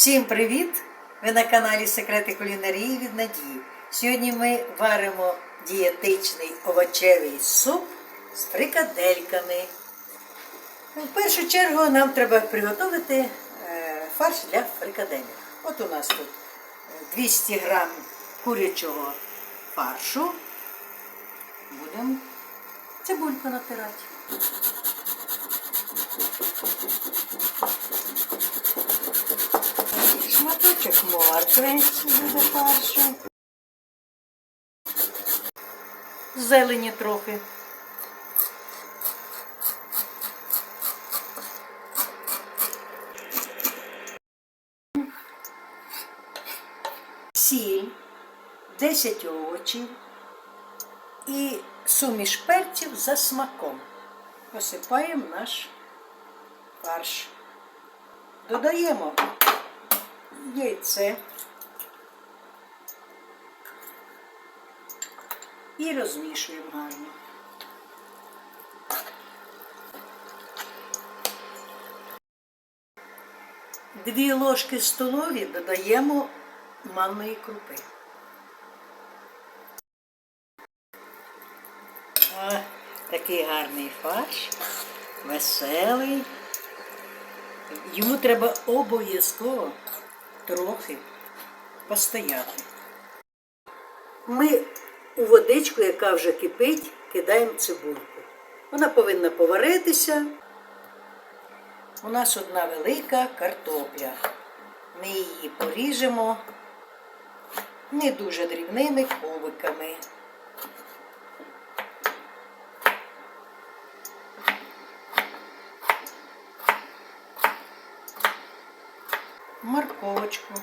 Всім привіт! Ви на каналі Секрети кулінарії від Надії. Сьогодні ми варимо дієтичний овочевий суп з фрикадельками. В першу чергу нам треба приготувати е, фарш для фрикаделек. От у нас тут е, 200 грам курячого фаршу. Будемо цибульку натирати. Шматочок моркви буде фаршу. Зелені трохи. Сіль, 10 овочів і суміш перців за смаком. Посипаємо наш фарш. Додаємо яйце і розмішуємо гарно. Дві ложки столові додаємо манної крупи. О, такий гарний фарш, веселий. Йому треба обов'язково трохи постояти. Ми у водичку, яка вже кипить, кидаємо цибульку. Вона повинна поваритися. У нас одна велика картопля. Ми її поріжемо не дуже дрібними кубиками. Морковочку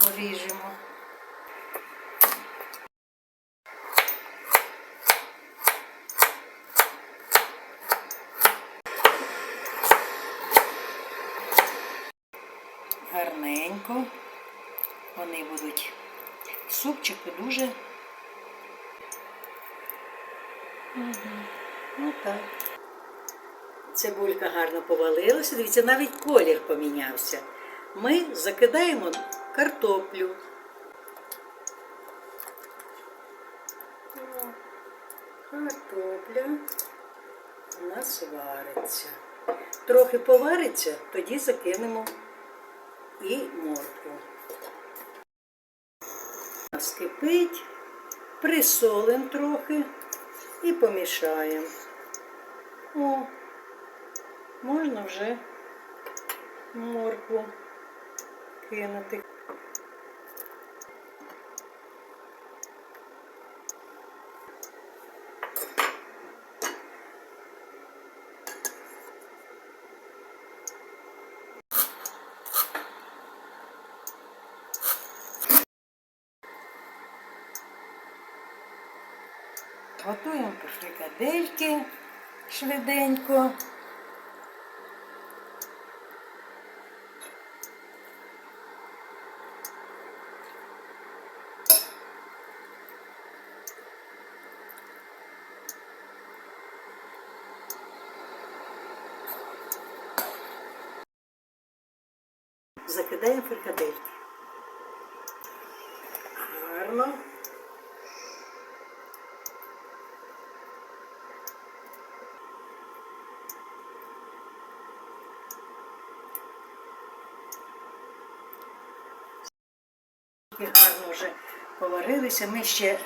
поріжемо. Гарненько. Вони будуть супчику дуже. Угу. так. Цибулька гарно повалилася. Дивіться, навіть колір помінявся. Ми закидаємо картоплю. Картопля у нас вариться. Трохи повариться, тоді закинемо і моркву. Нас кипить, присолимо трохи і помішаємо. Можна вже моркву кинути. Готуємо фрикадельки швиденько. Закидаємо фрикадельки. Гарно. Гарно вже поварилися. Ми ще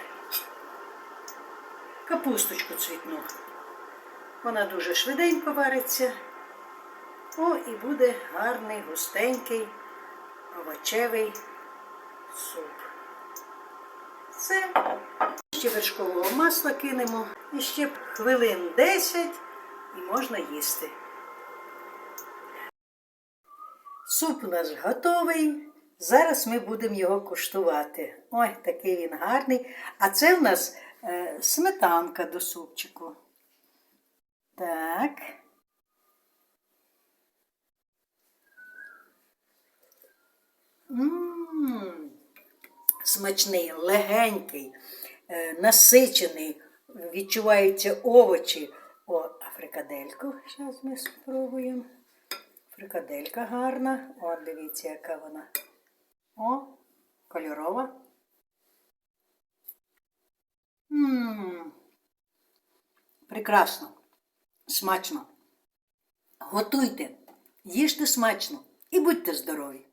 капусточку цвітну. Вона дуже швиденько вариться. О, і буде гарний, густенький, овочевий суп. Все. Ще вершкового масла кинемо. І ще хвилин 10 і можна їсти. Суп у нас готовий. Зараз ми будемо його куштувати. Ой, такий він гарний. А це в нас е, сметанка до супчику. Так. Ммм, смачний, легенький, е, насичений, відчуваються овочі. О, а фрикадельку зараз ми спробуємо. Фрикаделька гарна. От дивіться, яка вона. О, кольорова. Мм. Прекрасно. Смачно. Готуйте, їжте смачно і будьте здорові!